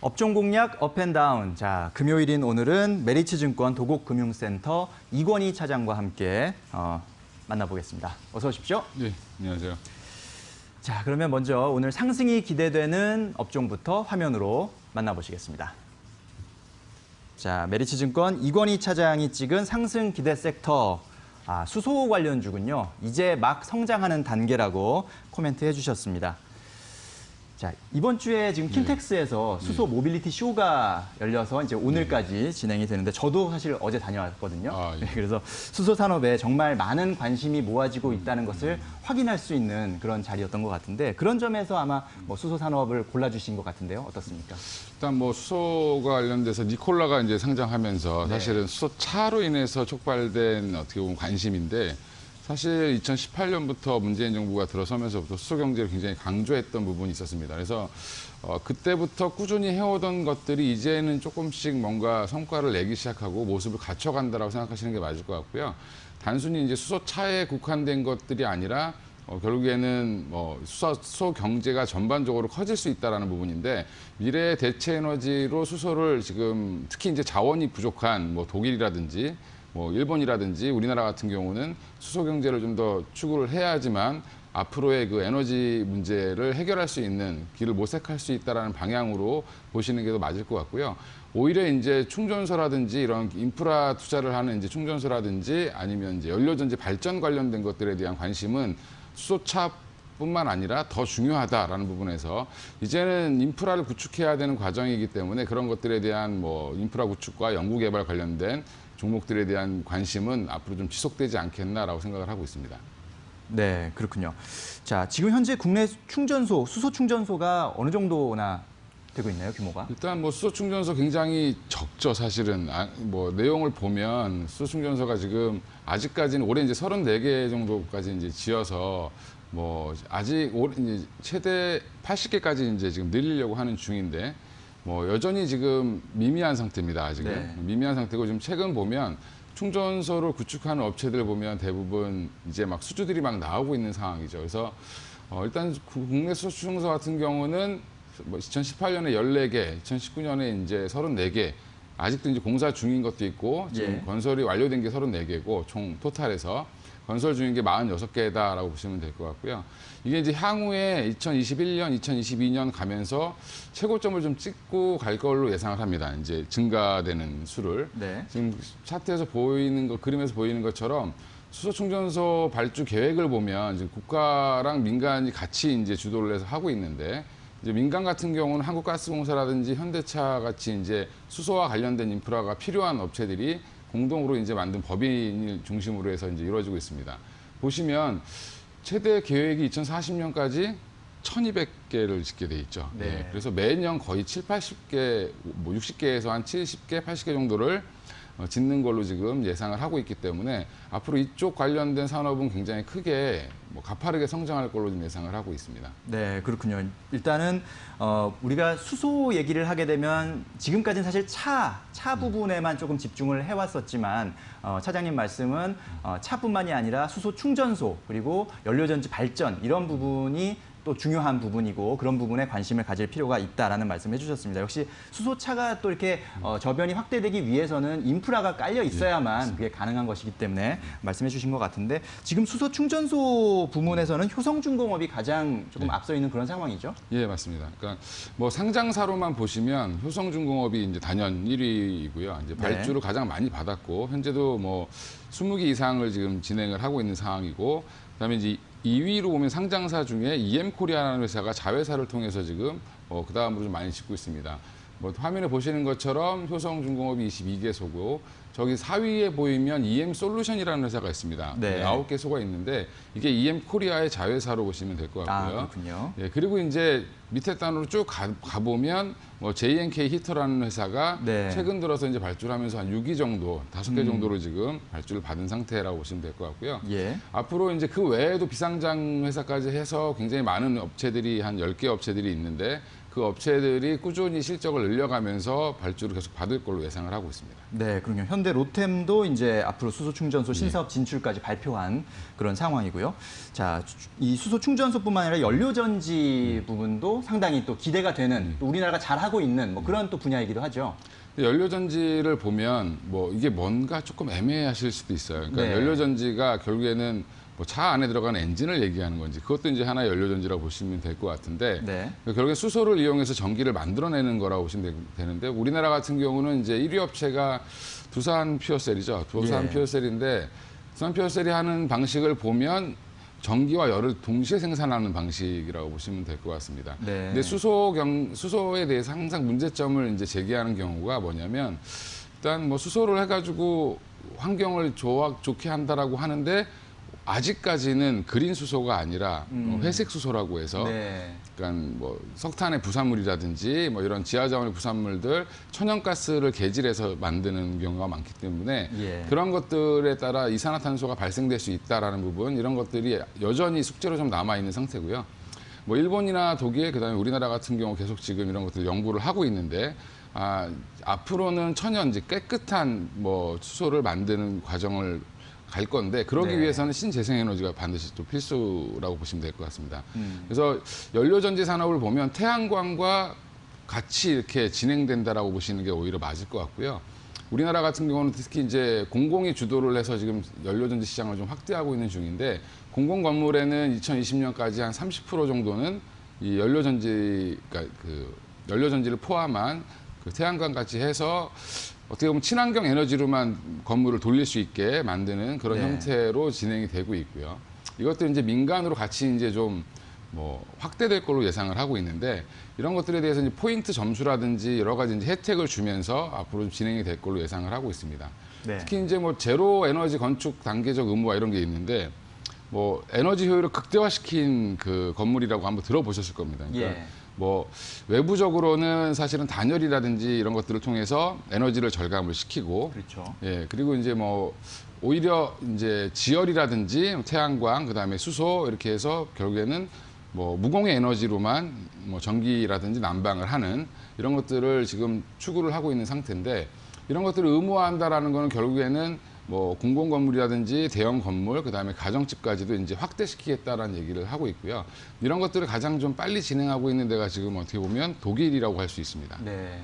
업종 공략 업앤다운. 자, 금요일인 오늘은 메리츠증권 도곡금융센터 이권희 차장과 함께 어, 만나보겠습니다. 어서 오십시오. 네, 안녕하세요. 자, 그러면 먼저 오늘 상승이 기대되는 업종부터 화면으로 만나보시겠습니다. 자, 메리츠증권 이권희 차장이 찍은 상승 기대 섹터 아, 수소 관련주군요. 이제 막 성장하는 단계라고 코멘트 해 주셨습니다. 자, 이번 주에 지금 킨텍스에서 수소 모빌리티 쇼가 열려서 이제 오늘까지 진행이 되는데 저도 사실 어제 다녀왔거든요. 아, 예. 네, 그래서 수소 산업에 정말 많은 관심이 모아지고 있다는 것을 확인할 수 있는 그런 자리였던 것 같은데 그런 점에서 아마 뭐 수소 산업을 골라주신 것 같은데요. 어떻습니까? 일단 뭐 수소가 관련돼서 니콜라가 이제 상장하면서 네. 사실은 수소 차로 인해서 촉발된 어떻게 보면 관심인데 사실 2018년부터 문재인 정부가 들어서면서부터 수소 경제를 굉장히 강조했던 부분이 있었습니다. 그래서 어, 그때부터 꾸준히 해오던 것들이 이제는 조금씩 뭔가 성과를 내기 시작하고 모습을 갖춰간다라고 생각하시는 게 맞을 것 같고요. 단순히 이제 수소차에 국한된 것들이 아니라 어, 결국에는 뭐 수소, 수소 경제가 전반적으로 커질 수 있다라는 부분인데 미래 대체 에너지로 수소를 지금 특히 이제 자원이 부족한 뭐 독일이라든지 뭐 일본이라든지 우리나라 같은 경우는 수소 경제를 좀 더 추구를 해야지만 앞으로의 그 에너지 문제를 해결할 수 있는 길을 모색할 수 있다라는 방향으로 보시는 게 더 맞을 것 같고요. 오히려 이제 충전소라든지 이런 인프라 투자를 하는 이제 충전소라든지 아니면 이제 연료전지 발전 관련된 것들에 대한 관심은 수소차 뿐만 아니라 더 중요하다라는 부분에서 이제는 인프라를 구축해야 되는 과정이기 때문에 그런 것들에 대한 뭐 인프라 구축과 연구 개발 관련된 종목들에 대한 관심은 앞으로 좀 지속되지 않겠나라고 생각을 하고 있습니다. 네, 그렇군요. 자, 지금 현재 국내 충전소, 수소 충전소가 어느 정도나 되고 있나요, 규모가? 일단 뭐 수소 충전소 굉장히 적죠 사실은 아, 뭐 내용을 보면 수소 충전소가 지금 아직까지는 올해 이제 34개 정도까지 이제 지어서 뭐 아직 올 이제 최대 80개까지 이제 지금 늘리려고 하는 중인데 뭐 여전히 지금 미미한 상태입니다 아직은 네. 미미한 상태고 지금 최근 보면 충전소를 구축하는 업체들 보면 대부분 이제 막 수주들이 막 나오고 있는 상황이죠. 그래서 어, 일단 구- 국내 충전소 같은 경우는 뭐 2018년에 14개, 2019년에 이제 34개, 아직도 이제 공사 중인 것도 있고 지금 예. 건설이 완료된 게 34개고 총 토탈에서 건설 중인 게 46개다라고 보시면 될 것 같고요. 이게 이제 향후에 2021년, 2022년 가면서 최고점을 좀 찍고 갈 걸로 예상을 합니다. 이제 증가되는 수를. 네. 지금 차트에서 보이는 거 그림에서 보이는 것처럼 수소 충전소 발주 계획을 보면 이제 국가랑 민간이 같이 이제 주도를 해서 하고 있는데 이제 민간 같은 경우는 한국가스공사라든지 현대차 같이 이제 수소와 관련된 인프라가 필요한 업체들이 공동으로 이제 만든 법인을 중심으로 해서 이제 이루어지고 있습니다. 보시면 최대 계획이 2040년까지 1,200개를 짓게 돼 있죠. 네. 예, 그래서 매년 거의 7, 80개, 뭐 60개에서 한 70개, 80개 정도를 어, 짓는 걸로 지금 예상을 하고 있기 때문에 앞으로 이쪽 관련된 산업은 굉장히 크게 뭐 가파르게 성장할 걸로 좀 예상을 하고 있습니다. 네, 그렇군요. 일단은 어, 우리가 수소 얘기를 하게 되면 지금까지는 사실 차, 차 부분에만 조금 집중을 해왔었지만 어, 차장님 말씀은 어, 차뿐만이 아니라 수소 충전소 그리고 연료전지 발전 이런 부분이 또 중요한 부분이고 그런 부분에 관심을 가질 필요가 있다라는 말씀을 해주셨습니다. 역시 수소차가 또 이렇게 어, 저변이 확대되기 위해서는 인프라가 깔려 있어야만 그게 가능한 것이기 때문에 말씀해 주신 것 같은데 지금 수소 충전소 부문에서는 효성중공업이 가장 조금 앞서 있는 그런 상황이죠. 예, 맞습니다. 그러니까 뭐 상장사로만 보시면 효성중공업이 이제 단연 1위이고요. 이제 발주를 가장 많이 받았고 현재도 뭐 20개 이상을 지금 진행을 하고 있는 상황이고 그다음에 이제 2위로 보면 상장사 중에 EM코리아라는 회사가 자회사를 통해서 지금 어, 그 다음으로 좀 많이 짓고 있습니다. 뭐 화면에 보시는 것처럼 효성중공업이 22개소고 저기 4위에 보이면 EM솔루션이라는 회사가 있습니다. 네. 9개소가 있는데 이게 EM코리아의 자회사로 보시면 될것 아, 같고요. 그렇군요. 예, 그리고 이제 밑에 단으로 쭉 가, 가보면 뭐 JNK 히터라는 회사가 네. 최근 들어서 이제 발주를 하면서 한 6위 정도, 다섯 음. 개 정도로 지금 발주를 받은 상태라고 보시면 될 것 같고요. 예. 앞으로 이제 그 외에도 비상장 회사까지 해서 굉장히 많은 업체들이 한 10개 업체들이 있는데 그 업체들이 꾸준히 실적을 늘려가면서 발주를 계속 받을 걸로 예상을 하고 있습니다. 네, 그럼요. 현대 로템도 이제 앞으로 수소 충전소 네. 신사업 진출까지 발표한 그런 상황이고요. 자, 주- 이 수소 충전소뿐만 아니라 연료 전지 부분도 상당히 또 기대가 되는 네. 또 우리나라가 잘 하고 있는 뭐 그런 또 분야이기도 하죠. 연료 전지를 보면 뭐 이게 뭔가 조금 애매하실 수도 있어요. 그러니까 네. 연료 전지가 결국에는 뭐 차 안에 들어가는 엔진을 얘기하는 건지 그것도 이제 하나의 연료 전지라고 보시면 될 것 같은데 네. 결국에 수소를 이용해서 전기를 만들어내는 거라고 보시면 되- 되는데 우리나라 같은 경우는 이제 1위 업체가 두산 퓨어셀이죠. 두산 예. 퓨어셀인데 두산 퓨어셀이 하는 방식을 보면 전기와 열을 동시에 생산하는 방식이라고 보시면 될 것 같습니다. 네. 근데 수소 경 수소에 대해서 항상 문제점을 이제 제기하는 경우가 뭐냐면 일단 뭐 수소를 해가지고 환경을 좋아 좋게 한다라고 하는데 아직까지는 그린 수소가 아니라 어, 회색 수소라고 해서 음. 네. 그러니까 뭐 석탄의 부산물이라든지 뭐 이런 지하자원의 부산물들 천연가스를 개질해서 만드는 경우가 많기 때문에 예. 그런 것들에 따라 이산화탄소가 발생될 수 있다라는 부분 이런 것들이 여전히 숙제로 좀 남아 있는 상태고요. 뭐 일본이나 독일 그다음에 우리나라 같은 경우 계속 지금 이런 것들 연구를 하고 있는데 아 앞으로는 천연지 깨끗한 뭐 수소를 만드는 과정을 갈 건데 그러기 네. 위해서는 신재생 에너지가 반드시 또 필수라고 보시면 될 것 같습니다. 음. 그래서 연료 전지 산업을 보면 태양광과 같이 이렇게 진행된다라고 보시는 게 오히려 맞을 것 같고요. 우리나라 같은 경우는 특히 이제 공공이 주도를 해서 지금 연료전지 시장을 좀 확대하고 있는 중인데 공공 건물에는 2020년까지 한 30% 정도는 이 연료전지 그러니까 그 연료전지를 포함한 그 태양광 같이 해서 어떻게 보면 친환경 에너지로만 건물을 돌릴 수 있게 만드는 그런 네. 형태로 진행이 되고 있고요. 이것도 이제 민간으로 같이 이제 좀 뭐 확대될 걸로 예상을 하고 있는데 이런 것들에 대해서 이제 포인트 점수라든지 여러 가지 이제 혜택을 주면서 앞으로 좀 진행이 될 걸로 예상을 하고 있습니다. 네. 특히 이제 뭐 제로 에너지 건축 단계적 의무화 이런 게 있는데 뭐 에너지 효율을 극대화시킨 그 건물이라고 한번 들어보셨을 겁니다. 그러니까 예. 뭐 외부적으로는 사실은 단열이라든지 이런 것들을 통해서 에너지를 절감을 시키고 그렇죠. 예, 그리고 이제 뭐 오히려 이제 지열이라든지 태양광, 그다음에 수소 이렇게 해서 결국에는 뭐 무공해 에너지로만 뭐 전기라든지 난방을 하는 이런 것들을 지금 추구를 하고 있는 상태인데 이런 것들을 의무화한다라는 거는 결국에는 뭐 공공 건물이라든지 대형 건물 그다음에 가정집까지도 이제 확대시키겠다라는 얘기를 하고 있고요. 이런 것들을 가장 좀 빨리 진행하고 있는 데가 지금 어떻게 보면 독일이라고 할 수 있습니다. 네.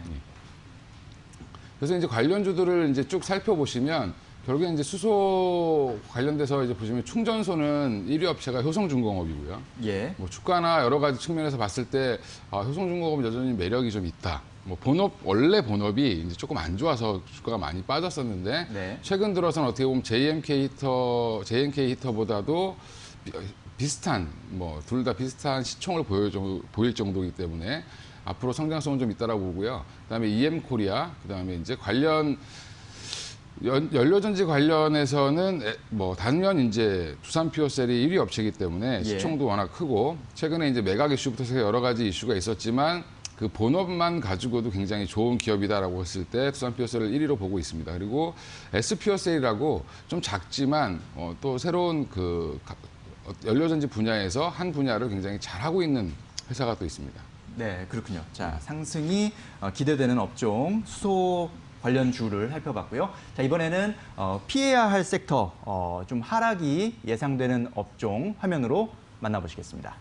그래서 이제 관련주들을 이제 쭉 살펴보시면 결국에 이제 수소 관련돼서 이제 보시면 충전소는 1위 업체가 효성중공업이고요. 예. 뭐 주가나 여러 가지 측면에서 봤을 때 아, 효성중공업은 여전히 매력이 좀 있다. 뭐 본업 원래 본업이 이제 조금 안 좋아서 주가가 많이 빠졌었는데 네. 최근 들어서는 어떻게 보면 JMK 히터, JNK 히터보다도 비- 비슷한 뭐 둘 다 비슷한 시총을 보여 보일 정도이기 때문에 앞으로 성장성은 좀 있다라고 보고요. 그다음에 EM 코리아, 그다음에 이제 관련 연, 연료전지 관련해서는 에- 뭐 단연 이제 두산 퓨어셀이 1위 업체이기 때문에 예. 시총도 워낙 크고 최근에 이제 매각 이슈부터 해서 여러 가지 이슈가 있었지만 그 본업만 가지고도 굉장히 좋은 기업이다라고 했을 때 두산 퓨어셀을 1위로 보고 있습니다. 그리고 S 퓨어셀이라고 좀 작지만 어, 또 새로운 그 연료전지 분야에서 한 분야를 굉장히 잘하고 있는 회사가 또 있습니다. 네, 그렇군요. 자, 상승이 어, 기대되는 업종 수소 관련 주를 살펴봤고요. 자, 이번에는 어, 피해야 할 섹터, 어, 좀 하락이 예상되는 업종 화면으로 만나보시겠습니다.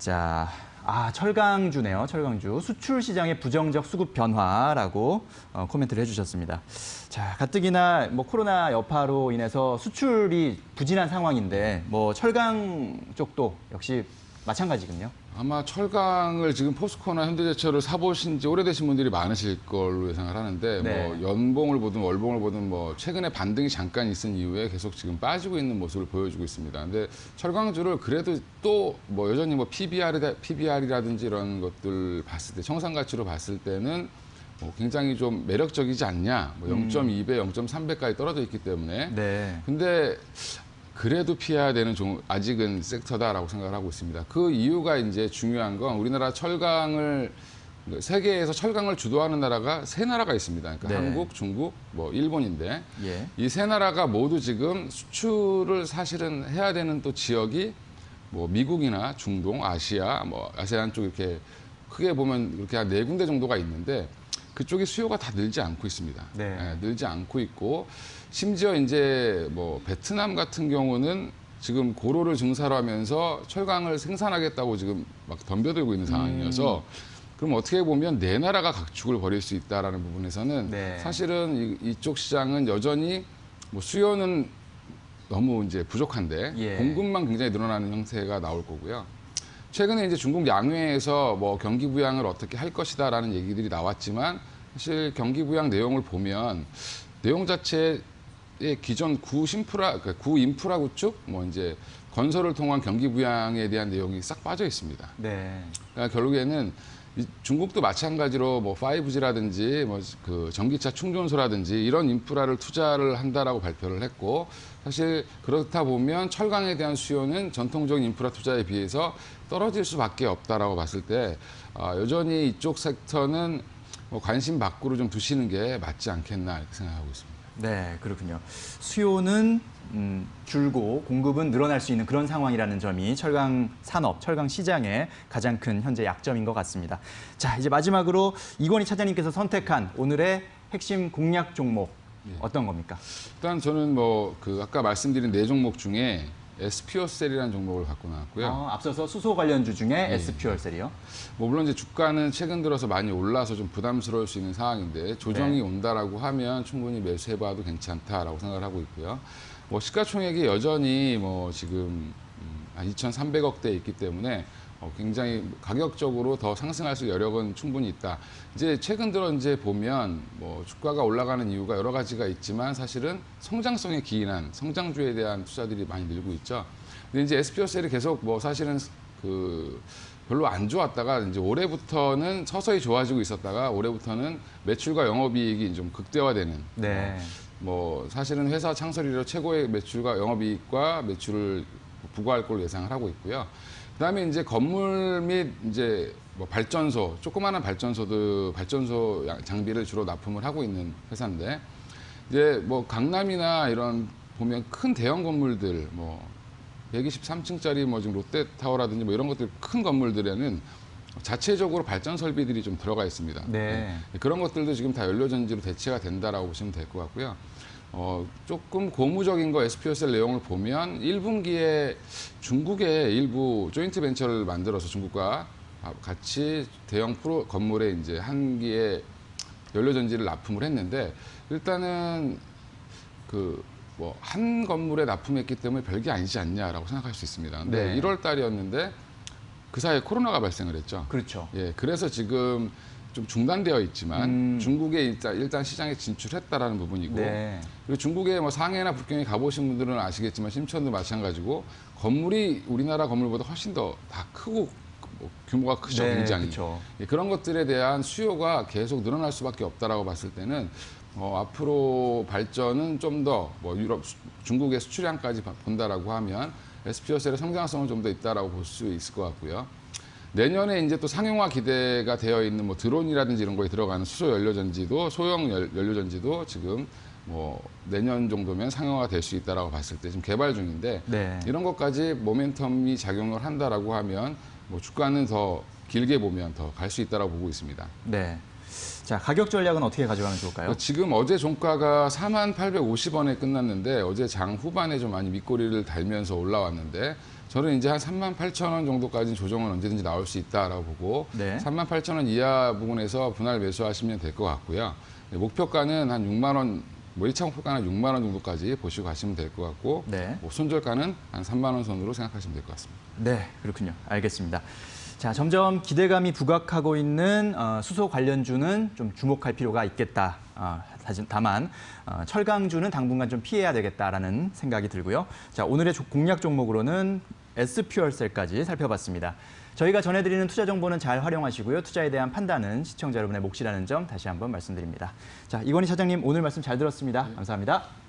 자, 아, 철강주네요. 철강주. 수출 시장의 부정적 수급 변화라고 어, 코멘트를 해주셨습니다. 자, 가뜩이나 뭐 코로나 여파로 인해서 수출이 부진한 상황인데 뭐 철강 쪽도 역시 마찬가지군요. 아마 철강을 지금 포스코나 현대제철을 사보신 지 오래되신 분들이 많으실 걸로 예상을 하는데 네. 뭐 연봉을 보든 월봉을 보든 뭐 최근에 반등이 잠깐 있은 이후에 계속 지금 빠지고 있는 모습을 보여주고 있습니다. 근데 철강주를 그래도 또 뭐 여전히 뭐 PBR, PBR이라든지 이런 것들 봤을 때 청산 가치로 봤을 때는 뭐 굉장히 좀 매력적이지 않냐. 뭐 0.2배, 0.3배까지 떨어져 있기 때문에 네. 근데 그래도 피해야 되는 종, 아직은 섹터다라고 생각을 하고 있습니다. 그 이유가 이제 중요한 건 우리나라 철강을 세계에서 철강을 주도하는 나라가 세 나라가 있습니다. 그러니까 네. 한국, 중국, 뭐 일본인데 예. 이세 나라가 모두 지금 수출을 사실은 해야 되는 또 지역이 뭐 미국이나 중동, 아시아, 뭐 아세안 쪽 이렇게 크게 보면 이렇게 한 네 군데 정도가 있는데 그쪽이 수요가 다 늘지 않고 있습니다. 네. 예, 늘지 않고 있고 심지어 이제 뭐 베트남 같은 경우는 지금 고로를 증사로 하면서 철강을 생산하겠다고 지금 막 덤벼들고 있는 상황이어서 음. 그럼 어떻게 보면 네 나라가 각축을 벌일 수 있다라는 부분에서는 네. 사실은 이, 이쪽 시장은 여전히 뭐 수요는 너무 이제 부족한데 예. 공급만 굉장히 늘어나는 형태가 나올 거고요. 최근에 이제 중국 양회에서 뭐 경기 부양을 어떻게 할 것이다라는 얘기들이 나왔지만 사실 경기 부양 내용을 보면 내용 자체 에 기존 구 심프라 그구 인프라 구축 뭐 이제 건설을 통한 경기 부양에 대한 내용이 싹 빠져 있습니다. 네. 그러니까 결국에는 이 중국도 마찬가지로 뭐 5G라든지 뭐 그 전기차 충전소라든지 이런 인프라를 투자를 한다라고 발표를 했고 사실 그렇다 보면 철강에 대한 수요는 전통적인 인프라 투자에 비해서 떨어질 수밖에 없다라고 봤을 때 아, 여전히 이쪽 섹터는 뭐 관심 밖으로 좀 두시는 게 맞지 않겠나 이렇게 생각하고 있습니다. 네, 그렇군요. 수요는 음, 줄고 공급은 늘어날 수 있는 그런 상황이라는 점이 철강 산업, 철강 시장의 가장 큰 현재 약점인 것 같습니다. 자, 이제 마지막으로 이건희 차장님께서 선택한 오늘의 핵심 공략 종목 어떤 겁니까? 일단 저는 뭐 그 아까 말씀드린 네 종목 중에 SPO셀이라는 종목을 갖고 나왔고요. 어, 앞서서 수소 관련주 중에 SP월셀이요. 뭐 물론 이제 주가는 최근 들어서 많이 올라서 좀 부담스러울 수 있는 상황인데 조정이 네. 온다라고 하면 충분히 매수해봐도 괜찮다라고 생각을 하고 있고요. 뭐 시가총액이 여전히 뭐 지금 음, 한 2,300억대에 있기 때문에 어, 굉장히 가격적으로 더 상승할 수 여력은 충분히 있다. 이제 최근 들어 이제 보면 뭐 주가가 올라가는 이유가 여러 가지가 있지만 사실은 성장성에 기인한 성장주에 대한 투자들이 많이 늘고 있죠. 근데 이제 SPO셀이 계속 뭐 사실은 그 별로 안 좋았다가 이제 올해부터는 서서히 좋아지고 있었다가 올해부터는 매출과 영업이익이 좀 극대화되는 네. 뭐 사실은 회사 창설 이후 최고의 매출과 영업이익과 매출을 부과할 걸로 예상을 하고 있고요. 그다음에 이제 건물 및 이제 뭐 발전소 조그마한 발전소도 발전소 양- 장비를 주로 납품을 하고 있는 회사인데 이제 뭐 강남이나 이런 보면 큰 대형 건물들 뭐 123층짜리 뭐 지금 롯데타워라든지 뭐 이런 것들 큰 건물들에는 자체적으로 발전 설비들이 좀 들어가 있습니다. 네. 네, 그런 것들도 지금 다 연료전지로 대체가 된다라고 보시면 될 것 같고요. 어, 조금 고무적인 거 SPO셀 내용을 보면 1분기에 중국의 일부 조인트 벤처를 만들어서 중국과 같이 대형 프로 건물에 이제 한 기에 연료전지를 납품을 했는데 일단은 그 뭐 한 건물에 납품했기 때문에 별게 아니지 않냐라고 생각할 수 있습니다. 근데 네. 1월 달이었는데 그 사이에 코로나가 발생을 했죠. 그렇죠. 예, 그래서 지금 좀 중단되어 있지만 음. 중국에 일단, 일단 시장에 진출했다라는 부분이고 네. 그리고 중국에 뭐 상해나 북경에 가보신 분들은 아시겠지만 심천도 마찬가지고 건물이 우리나라 건물보다 훨씬 더 다 크고 뭐 규모가 크죠 네, 굉장히. 예, 그런 것들에 대한 수요가 계속 늘어날 수밖에 없다라고 봤을 때는 어, 앞으로 발전은 좀 더 뭐 유럽 수- 중국의 수출량까지 봐- 본다라고 하면 SPO셀의 성장성은 좀 더 있다라고 볼 수 있을 것 같고요. 내년에 이제 또 상용화 기대가 되어 있는 뭐 드론이라든지 이런 거에 들어가는 수소 연료전지도 소형 열- 연료전지도 지금 뭐 내년 정도면 상용화가 될수 있다라고 봤을 때 지금 개발 중인데 네. 이런 것까지 모멘텀이 작용을 한다라고 하면 뭐 주가는 더 길게 보면 더 갈 수 있다라고 보고 있습니다. 네. 자, 가격 전략은 어떻게 가져가면 좋을까요? 지금 어제 종가가 4만 850원에 끝났는데 어제 장 후반에 좀 많이 밑꼬리를 달면서 올라왔는데 저는 이제 한 3만 8천 원 정도까지 조정은 언제든지 나올 수 있다라고 보고 네. 3만 8천 원 이하 부분에서 분할 매수하시면 될 것 같고요. 네, 목표가는 한 6만 원, 뭐 1차 목표가는 6만 원 정도까지 보시고 가시면 될 것 같고 네. 뭐 손절가는 한 3만 원 선으로 생각하시면 될 것 같습니다. 네, 그렇군요. 알겠습니다. 자, 점점 기대감이 부각하고 있는 어, 수소 관련주는 좀 주목할 필요가 있겠다. 어, 다만 어, 철강주는 당분간 좀 피해야 되겠다라는 생각이 들고요. 자, 오늘의 조- 공략 종목으로는 S퓨얼셀까지 살펴봤습니다. 저희가 전해드리는 투자 정보는 잘 활용하시고요. 투자에 대한 판단은 시청자 여러분의 몫이라는 점 다시 한번 말씀드립니다. 자, 이건희 차장님 오늘 말씀 잘 들었습니다. 감사합니다.